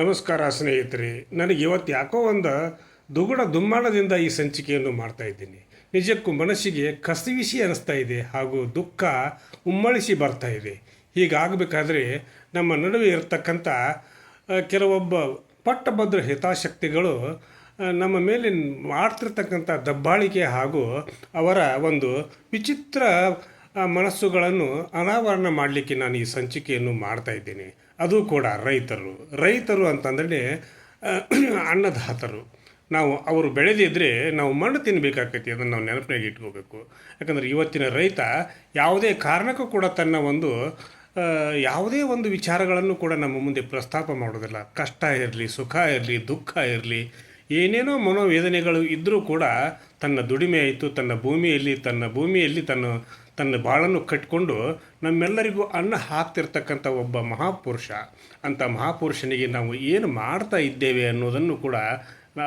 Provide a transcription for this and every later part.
ನಮಸ್ಕಾರ ಸ್ನೇಹಿತರೆ, ನನಗೆ ಇವತ್ತು ಯಾಕೋ ಒಂದು ದುಗುಡ ದುಮ್ಮಾಣದಿಂದ ಈ ಸಂಚಿಕೆಯನ್ನು ಮಾಡ್ತಾ ಇದ್ದೀನಿ. ನಿಜಕ್ಕೂ ಮನಸ್ಸಿಗೆ ಕಸಿವಿಸಿ ಅನಿಸ್ತಾ ಇದೆ ಹಾಗೂ ದುಃಖ ಉಮ್ಮಳಿಸಿ ಬರ್ತಾ ಇದೆ. ಹೀಗಾಗಬೇಕಾದ್ರೆ ನಮ್ಮ ನಡುವೆ ಇರತಕ್ಕಂಥ ಕೆಲವೊಬ್ಬ ಪಟ್ಟಭದ್ರ ಹಿತಾಸಕ್ತಿಗಳು ನಮ್ಮ ಮೇಲೆ ಮಾಡ್ತಿರ್ತಕ್ಕಂಥ ದಬ್ಬಾಳಿಕೆ ಹಾಗೂ ಅವರ ಒಂದು ವಿಚಿತ್ರ ಮನಸ್ಸುಗಳನ್ನು ಅನಾವರಣ ಮಾಡಲಿಕ್ಕೆ ನಾನು ಈ ಸಂಚಿಕೆಯನ್ನು ಮಾಡ್ತಾ ಇದ್ದೀನಿ. ಅದು ಕೂಡ ರೈತರು. ರೈತರು ಅಂತಂದರೆ ಅನ್ನದಾತರು. ನಾವು ಅವರು ಬೆಳೆದಿದ್ದರೆ ನಾವು ಮಣ್ಣು ತಿನ್ನಬೇಕಾಗತ್ತೆ ಅದನ್ನು ನಾವು ನೆನಪಿನಾಗಿ ಇಟ್ಕೋಬೇಕು. ಯಾಕಂದರೆ ಇವತ್ತಿನ ರೈತ ಯಾವುದೇ ಕಾರಣಕ್ಕೂ ಕೂಡ ತನ್ನ ಒಂದು ಯಾವುದೇ ಒಂದು ವಿಚಾರಗಳನ್ನು ಕೂಡ ನಮ್ಮ ಮುಂದೆ ಪ್ರಸ್ತಾಪ ಮಾಡೋದಿಲ್ಲ. ಕಷ್ಟ ಇರಲಿ, ಸುಖ ಇರಲಿ, ದುಃಖ ಇರಲಿ ಏನೇನೋ ಮನೋವೇದನೆಗಳು ಇದ್ದರೂ ಕೂಡ ತನ್ನ ದುಡಿಮೆ ಆಯಿತು, ತನ್ನ ಭೂಮಿಯಲ್ಲಿ ತನ್ನ ಭೂಮಿಯಲ್ಲಿ ತನ್ನ ತನ್ನ ಬಾಳನ್ನು ಕಟ್ಟಿಕೊಂಡು ನಮ್ಮೆಲ್ಲರಿಗೂ ಅನ್ನ ಹಾಕ್ತಿರ್ತಕ್ಕಂಥ ಒಬ್ಬ ಮಹಾಪುರುಷ. ಅಂಥ ಮಹಾಪುರುಷನಿಗೆ ನಾವು ಏನು ಮಾಡ್ತಾ ಇದ್ದೇವೆ ಅನ್ನೋದನ್ನು ಕೂಡ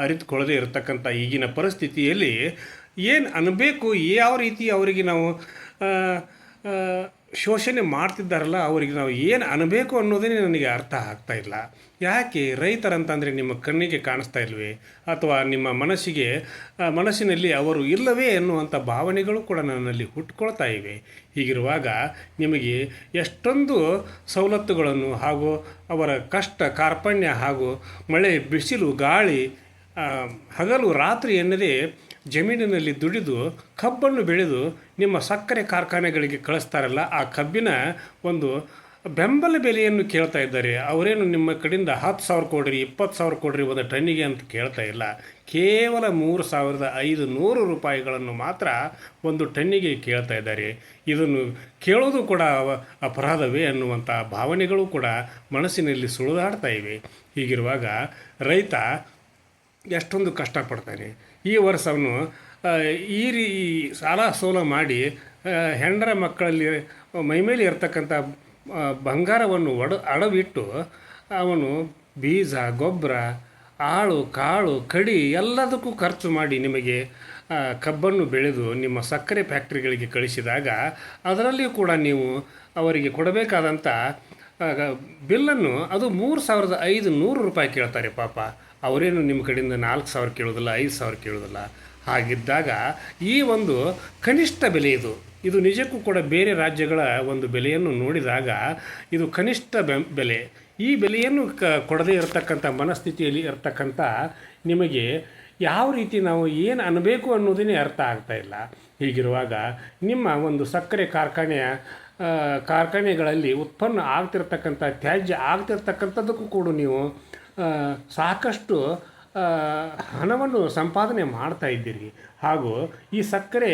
ಅರಿತುಕೊಳ್ಳದೇ ಇರತಕ್ಕಂಥ ಈಗಿನ ಪರಿಸ್ಥಿತಿಯಲ್ಲಿ ಏನು ಅನ್ನಬೇಕು ಯಾವ ರೀತಿ ಅವರಿಗೆ ನಾವು ಶೋಷಣೆ ಮಾಡ್ತಿದ್ದಾರಲ್ಲ, ಅವರಿಗೆ ನಾವು ಏನು ಅನ್ನಬೇಕು ಅನ್ನೋದೇ ನನಗೆ ಅರ್ಥ ಆಗ್ತಾ ಇಲ್ಲ. ಯಾಕೆ? ರೈತರಂತಂದರೆ ನಿಮ್ಮ ಕಣ್ಣಿಗೆ ಕಾಣಿಸ್ತಾ ಇಲ್ವೇ? ಅಥವಾ ನಿಮ್ಮ ಮನಸ್ಸಿಗೆ ಮನಸ್ಸಿನಲ್ಲಿ ಅವರು ಇಲ್ಲವೇ ಎನ್ನುವಂಥ ಭಾವನೆಗಳು ಕೂಡ ನನ್ನಲ್ಲಿ ಹುಟ್ಕೊಳ್ತಾ ಇವೆ. ಹೀಗಿರುವಾಗ ನಿಮಗೆ ಎಷ್ಟೊಂದು ಸವಲತ್ತುಗಳನ್ನು ಹಾಗೂ ಅವರ ಕಷ್ಟ, ಕಾರ್ಪಣ್ಯ ಹಾಗೂ ಮಳೆ, ಬಿಸಿಲು, ಗಾಳಿ ಹಗಲು ರಾತ್ರಿ ಎನ್ನದೇ ಜಮೀನಿನಲ್ಲಿ ದುಡಿದು, ಕಬ್ಬನ್ನು ಬೆಳೆದು ನಿಮ್ಮ ಸಕ್ಕರೆ ಕಾರ್ಖಾನೆಗಳಿಗೆ ಕಳಿಸ್ತಾರಲ್ಲ, ಆ ಕಬ್ಬಿನ ಒಂದು ಬೆಂಬಲ ಬೆಲೆಯನ್ನು ಕೇಳ್ತಾ ಇದ್ದಾರೆ. ಅವರೇನು ನಿಮ್ಮ ಕಡೆಯಿಂದ ಹತ್ತು ಸಾವಿರ ಕೊಡ್ರಿ, ಇಪ್ಪತ್ತು ಸಾವಿರ ಕೊಡ್ರಿ ಒಂದು ಟನ್ನಿಗೆ ಅಂತ ಕೇಳ್ತಾ ಇಲ್ಲ. ಕೇವಲ ಮೂರು ಸಾವಿರದ ಐದು ನೂರು ರೂಪಾಯಿಗಳನ್ನು ಮಾತ್ರ ಒಂದು ಟನ್ನಿಗೆ ಕೇಳ್ತಾ ಇದ್ದಾರೆ. ಇದನ್ನು ಕೇಳೋದು ಕೂಡ ಅಪರಾಧವೇ ಅನ್ನುವಂಥ ಭಾವನೆಗಳು ಕೂಡ ಮನಸ್ಸಿನಲ್ಲಿ ಸುಳಿದಾಡ್ತಾ ಇವೆ. ಹೀಗಿರುವಾಗ ರೈತ ಎಷ್ಟೊಂದು ಕಷ್ಟಪಡ್ತಾನೆ. ಈ ವರ್ಷ ಅವನು ಈ ರೀ ಸಾಲ ಸೋಲ ಮಾಡಿ ಹೆಂಡರ ಮಕ್ಕಳಲ್ಲಿ ಮೈಮೇಲೆ ಇರ್ತಕ್ಕಂಥ ಬಂಗಾರವನ್ನು ಒಡ, ಅಡವಿಟ್ಟು, ಅವನು ಬೀಜ, ಗೊಬ್ಬರ ಆಳು ಕಾಳು, ಕಡಿ ಎಲ್ಲದಕ್ಕೂ ಖರ್ಚು ಮಾಡಿ ನಿಮಗೆ ಕಬ್ಬನ್ನು ಬೆಳೆದು ನಿಮ್ಮ ಸಕ್ಕರೆ ಫ್ಯಾಕ್ಟ್ರಿಗಳಿಗೆ ಕಳಿಸಿದಾಗ, ಅದರಲ್ಲಿಯೂ ಕೂಡ ನೀವು ಅವರಿಗೆ ಕೊಡಬೇಕಾದಂಥ ಬಿಲ್ಲನ್ನು ಅದು ಮೂರು ಸಾವಿರದ ಐದು ನೂರು ರೂಪಾಯಿ ಕೇಳ್ತಾರೆ ಪಾಪ. ಅವರೇನು ನಿಮ್ಮ ಕಡೆಯಿಂದ ನಾಲ್ಕು ಸಾವಿರ ಕೇಳೋದಿಲ್ಲ, ಐದು ಸಾವಿರ ಕೇಳೋದಿಲ್ಲ? ಹಾಗಿದ್ದಾಗ ಈ ಒಂದು ಕನಿಷ್ಠ ಬೆಲೆ ಇದು. ಇದು ನಿಜಕ್ಕೂ ಕೂಡ ಬೇರೆ ರಾಜ್ಯಗಳ ಒಂದು ಬೆಲೆಯನ್ನು ನೋಡಿದಾಗ ಇದು ಕನಿಷ್ಠ ಬೆಲೆ. ಈ ಬೆಲೆಯನ್ನು ಕ, ಕೊಡದೇ ಇರತಕ್ಕಂಥ ಮನಸ್ಥಿತಿಯಲ್ಲಿ ಇರತಕ್ಕಂಥ ನಿಮಗೆ ಯಾವ ರೀತಿ ನಾವು ಏನು ಅನ್ನಬೇಕು ಅನ್ನೋದೇ ಅರ್ಥ ಆಗ್ತಾ ಇಲ್ಲ. ಹೀಗಿರುವಾಗ ನಿಮ್ಮ ಒಂದು ಸಕ್ಕರೆ ಕಾರ್ಖಾನೆಯ ಕಾರ್ಖಾನೆಗಳಲ್ಲಿ ಉತ್ಪನ್ನ ಆಗ್ತಿರ್ತಕ್ಕಂಥ, ತ್ಯಾಜ್ಯ ಆಗ್ತಿರ್ತಕ್ಕಂಥದ್ದಕ್ಕೂ ಕೂಡ ನೀವು ಸಾಕಷ್ಟು ಹಣವನ್ನು ಸಂಪಾದನೆ ಮಾಡ್ತಾ ಇದ್ದೀರಿ. ಹಾಗೂ ಈ ಸಕ್ಕರೆ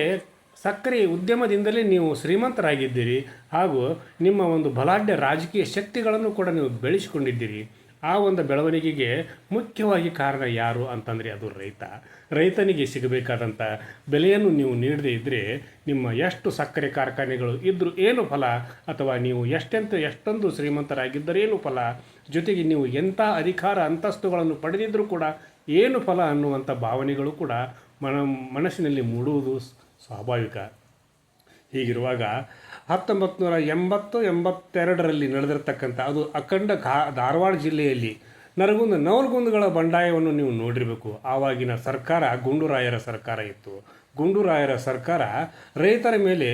ಸಕ್ಕರೆ ಉದ್ಯಮದಿಂದಲೇ ನೀವು ಶ್ರೀಮಂತರಾಗಿದ್ದೀರಿ. ಹಾಗೂ ನಿಮ್ಮ ಒಂದು ಬಲಾಢ್ಯ ರಾಜಕೀಯ ಶಕ್ತಿಗಳನ್ನು ಕೂಡ ನೀವು ಬೆಳೆಸಿಕೊಂಡಿದ್ದೀರಿ. ಆ ಒಂದು ಬೆಳವಣಿಗೆಗೆ ಮುಖ್ಯವಾಗಿ ಕಾರಣ ಯಾರು ಅಂತಂದರೆ ಅದು ರೈತ. ರೈತನಿಗೆ ಸಿಗಬೇಕಾದಂಥ ಬೆಲೆಯನ್ನು ನೀವು ನೀಡದೇ ಇದ್ದರೆ ನಿಮ್ಮ ಎಷ್ಟು ಸಕ್ಕರೆ ಕಾರ್ಖಾನೆಗಳು ಇದ್ದರೂ ಏನು ಫಲ? ಅಥವಾ ನೀವು ಎಷ್ಟೆಂತ ಎಷ್ಟೊಂದು ಶ್ರೀಮಂತರಾಗಿದ್ದರೇನು ಫಲ? ಜೊತೆಗೆ ನೀವು ಎಂಥ ಅಧಿಕಾರ ಅಂತಸ್ತುಗಳನ್ನು ಪಡೆದಿದ್ದರೂ ಕೂಡ ಏನು ಫಲ ಅನ್ನುವಂಥ ಭಾವನೆಗಳು ಕೂಡ ಮನ ಮನಸ್ಸಿನಲ್ಲಿ ಮೂಡುವುದು ಸ್ವಾಭಾವಿಕ. ಹೀಗಿರುವಾಗ ಹತ್ತೊಂಬತ್ತು ನೂರ ಎಂಬತ್ತು, ಎಂಬತ್ತೆರಡರಲ್ಲಿ ನಡೆದಿರ್ತಕ್ಕಂಥ ಅದು ಅಖಂಡ ಘಾ ಧಾರವಾಡ ಜಿಲ್ಲೆಯಲ್ಲಿ ನರಗುಂದ, ನವಲಗುಂದಗಳ ಬಂಡಾಯವನ್ನು ನೀವು ನೋಡಿರಬೇಕು. ಆವಾಗಿನ ಸರ್ಕಾರ ಗುಂಡುರಾಯರ ಸರ್ಕಾರ ಇತ್ತು. ಗುಂಡುರಾಯರ ಸರ್ಕಾರ ರೈತರ ಮೇಲೆ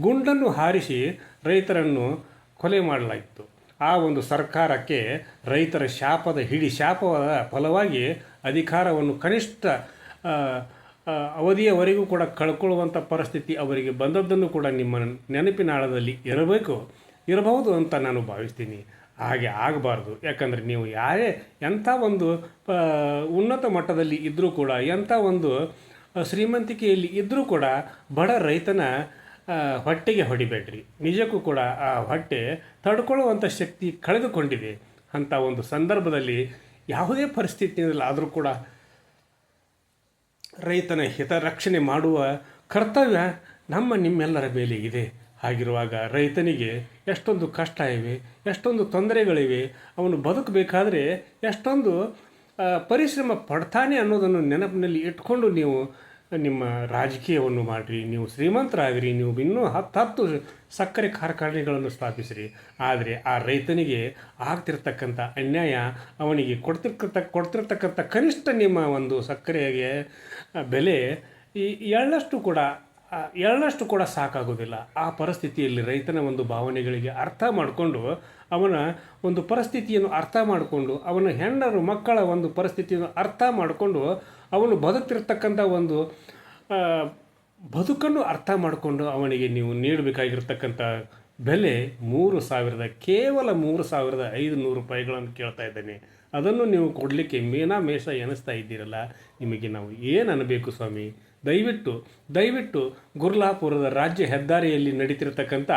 ಗುಂಡನ್ನು ಹಾರಿಸಿ ರೈತರನ್ನು ಕೊಲೆ ಮಾಡಲಾಗಿತ್ತು. ಆ ಒಂದು ಸರ್ಕಾರಕ್ಕೆ ರೈತರ ಶಾಪದ ಹಿಡಿ ಶಾಪದ ಫಲವಾಗಿ ಅಧಿಕಾರವನ್ನು ಕನಿಷ್ಠ ಅವಧಿಯವರೆಗೂ ಕೂಡ ಕಳ್ಕೊಳ್ಳುವಂಥ ಪರಿಸ್ಥಿತಿ ಅವರಿಗೆ ಬಂದದ್ದನ್ನು ಕೂಡ ನಿಮ್ಮ ನೆನಪಿನಾಳದಲ್ಲಿ ಇರಬೇಕು, ಇರಬಹುದು ಅಂತ ನಾನು ಭಾವಿಸ್ತೀನಿ. ಹಾಗೆ ಆಗಬಾರ್ದು. ಯಾಕಂದರೆ ನೀವು ಯಾರೇ ಎಂಥ ಒಂದು ಉನ್ನತ ಮಟ್ಟದಲ್ಲಿ ಇದ್ದರೂ ಕೂಡ, ಎಂಥ ಒಂದು ಶ್ರೀಮಂತಿಕೆಯಲ್ಲಿ ಇದ್ದರೂ ಕೂಡ ಬಡ ರೈತನ ಹೊಟ್ಟೆಗೆ ಹೊಡಿಬೇಡ್ರಿ. ನಿಜಕ್ಕೂ ಕೂಡ ಆ ಹೊಟ್ಟೆ ತಡ್ಕೊಳ್ಳುವಂಥ ಶಕ್ತಿ ಕಳೆದುಕೊಂಡಿದೆ. ಅಂಥ ಒಂದು ಸಂದರ್ಭದಲ್ಲಿ ಯಾವುದೇ ಪರಿಸ್ಥಿತಿಯಲ್ಲಿ ಆದರೂ ಕೂಡ ರೈತನ ಹಿತರಕ್ಷಣೆ ಮಾಡುವ ಕರ್ತವ್ಯ ನಮ್ಮ ನಿಮ್ಮೆಲ್ಲರ ಮೇಲೆ ಇದೆ. ಹಾಗಿರುವಾಗ ರೈತನಿಗೆ ಎಷ್ಟೊಂದು ಕಷ್ಟ ಇವೆ, ಎಷ್ಟೊಂದು ತೊಂದರೆಗಳಿವೆ, ಅವನು ಬದುಕಬೇಕಾದ್ರೆ ಎಷ್ಟೊಂದು ಪರಿಶ್ರಮ ಪಡ್ತಾನೆ ಅನ್ನೋದನ್ನು ನೆನಪಿನಲ್ಲಿ ಇಟ್ಕೊಂಡು ನೀವು ನಿಮ್ಮ ರಾಜಕೀಯವನ್ನು ಮಾಡಿರಿ, ನೀವು ಶ್ರೀಮಂತರಾಗಿರಿ, ನೀವು ಇನ್ನೂ ಹತ್ತು ಹತ್ತು ಸಕ್ಕರೆ ಕಾರ್ಖಾನೆಗಳನ್ನು ಸ್ಥಾಪಿಸಿರಿ. ಆದರೆ ಆ ರೈತನಿಗೆ ಆಗ್ತಿರ್ತಕ್ಕಂಥ ಅನ್ಯಾಯ, ಅವನಿಗೆ ಕೊಡ್ತಿರ್ತಕ್ಕ, ಕೊಡ್ತಿರ್ತಕ್ಕಂಥ ಕನಿಷ್ಠ ನಿಮ್ಮ ಒಂದು ಸಕ್ಕರೆಗೆ ಬೆಲೆ ಈ ಎಳ್ಳಷ್ಟು ಕೂಡ ಎಳ್ಳಷ್ಟು ಕೂಡ ಸಾಕಾಗೋದಿಲ್ಲ. ಆ ಪರಿಸ್ಥಿತಿಯಲ್ಲಿ ರೈತನ ಒಂದು ಭಾವನೆಗಳಿಗೆ ಅರ್ಥ ಮಾಡಿಕೊಂಡು ಅವನ ಒಂದು ಪರಿಸ್ಥಿತಿಯನ್ನು ಅರ್ಥ ಮಾಡಿಕೊಂಡು, ಅವನ ಹೆಣ್ಣರು ಮಕ್ಕಳ ಒಂದು ಪರಿಸ್ಥಿತಿಯನ್ನು ಅರ್ಥ ಮಾಡಿಕೊಂಡು, ಅವನು ಬದುಕ್ತಿರ್ತಕ್ಕಂಥ ಒಂದು ಬದುಕನ್ನು ಅರ್ಥ ಮಾಡಿಕೊಂಡು ಅವನಿಗೆ ನೀವು ನೀಡಬೇಕಾಗಿರ್ತಕ್ಕಂಥ ಬೆಲೆ ಮೂರು ಸಾವಿರದ, ಕೇವಲ ಮೂರು ಸಾವಿರದ ಐದು ನೂರು ರೂಪಾಯಿಗಳನ್ನು ಕೇಳ್ತಾ ಇದ್ದೇನೆ. ಅದನ್ನು ನೀವು ಕೊಡಲಿಕ್ಕೆ ಮೇನಾ ಮೇಷ ಎನಿಸ್ತಾ ಇದ್ದೀರಲ್ಲ, ನಿಮಗೆ ನಾವು ಏನು ಅನ್ನಬೇಕು ಸ್ವಾಮಿ? ದಯವಿಟ್ಟು ದಯವಿಟ್ಟು ಗುರ್ಲಾಪುರದ ರಾಜ್ಯ ಹೆದ್ದಾರಿಯಲ್ಲಿ ನಡೀತಿರ್ತಕ್ಕಂಥ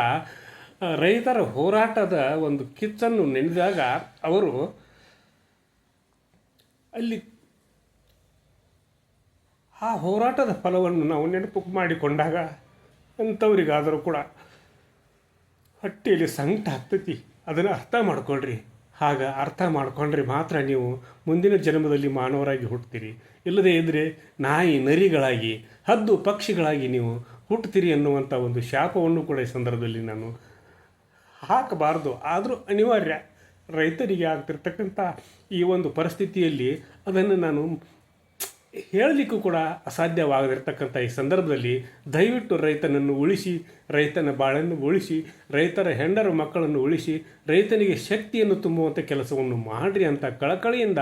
ರೈತರ ಹೋರಾಟದ ಒಂದು ಕಿಚ್ಚನ್ನು ನೆನೆದಾಗ ಅವರು ಅಲ್ಲಿ ಆ ಹೋರಾಟದ ಫಲವನ್ನು ನಾವು ನೆನಪು ಮಾಡಿಕೊಂಡಾಗ ಅಂಥವರಿಗಾದರೂ ಕೂಡ ಹೊಟ್ಟೆಯಲ್ಲಿ ಸಂಕಟ ಆಗ್ತೈತಿ. ಅದನ್ನು ಅರ್ಥ ಮಾಡ್ಕೊಳ್ರಿ. ಆಗ ಅರ್ಥ ಮಾಡ್ಕೊಂಡ್ರೆ ಮಾತ್ರ ನೀವು ಮುಂದಿನ ಜನ್ಮದಲ್ಲಿ ಮಾನವರಾಗಿ ಹುಟ್ಟುತ್ತೀರಿ ಇಲ್ಲದೇ ಇದ್ದರೆ ನಾಯಿ ನರಿಗಳಾಗಿ, ಹದ್ದು ಪಕ್ಷಿಗಳಾಗಿ ನೀವು ಹುಟ್ಟುತ್ತೀರಿ ಅನ್ನುವಂಥ ಒಂದು ಶಾಪವನ್ನು ಕೂಡ ಈ ಸಂದರ್ಭದಲ್ಲಿ ನಾನು ಹಾಕಬಾರ್ದು. ಆದರೂ ಅನಿವಾರ್ಯ ರೈತರಿಗೆ ಆಗ್ತಿರ್ತಕ್ಕಂಥ ಈ ಒಂದು ಪರಿಸ್ಥಿತಿಯಲ್ಲಿ ಅದನ್ನು ನಾನು ಹೇಳಲಿಕ್ಕೂ ಕೂಡ ಅಸಾಧ್ಯವಾಗದಿರ್ತಕ್ಕಂಥ ಈ ಸಂದರ್ಭದಲ್ಲಿ ದಯವಿಟ್ಟು ರೈತನನ್ನು ಉಳಿಸಿ, ರೈತನ ಬಾಳನ್ನು ಉಳಿಸಿ, ರೈತರ ಹೆಂಡರ ಮಕ್ಕಳನ್ನು ಉಳಿಸಿ, ರೈತನಿಗೆ ಶಕ್ತಿಯನ್ನು ತುಂಬುವಂಥ ಕೆಲಸವನ್ನು ಮಾಡಿರಿ ಅಂತ ಕಳಕಳಿಯಿಂದ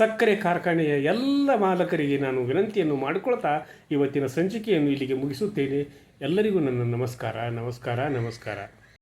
ಸಕ್ಕರೆ ಕಾರ್ಖಾನೆಯ ಎಲ್ಲ ಮಾಲಕರಿಗೆ ನಾನು ವಿನಂತಿಯನ್ನು ಮಾಡಿಕೊಳ್ತಾ ಇವತ್ತಿನ ಸಂಚಿಕೆಯನ್ನು ಇಲ್ಲಿಗೆ ಮುಗಿಸುತ್ತೇನೆ. ಎಲ್ಲರಿಗೂ ನನ್ನ ನಮಸ್ಕಾರ ನಮಸ್ಕಾರ ನಮಸ್ಕಾರ.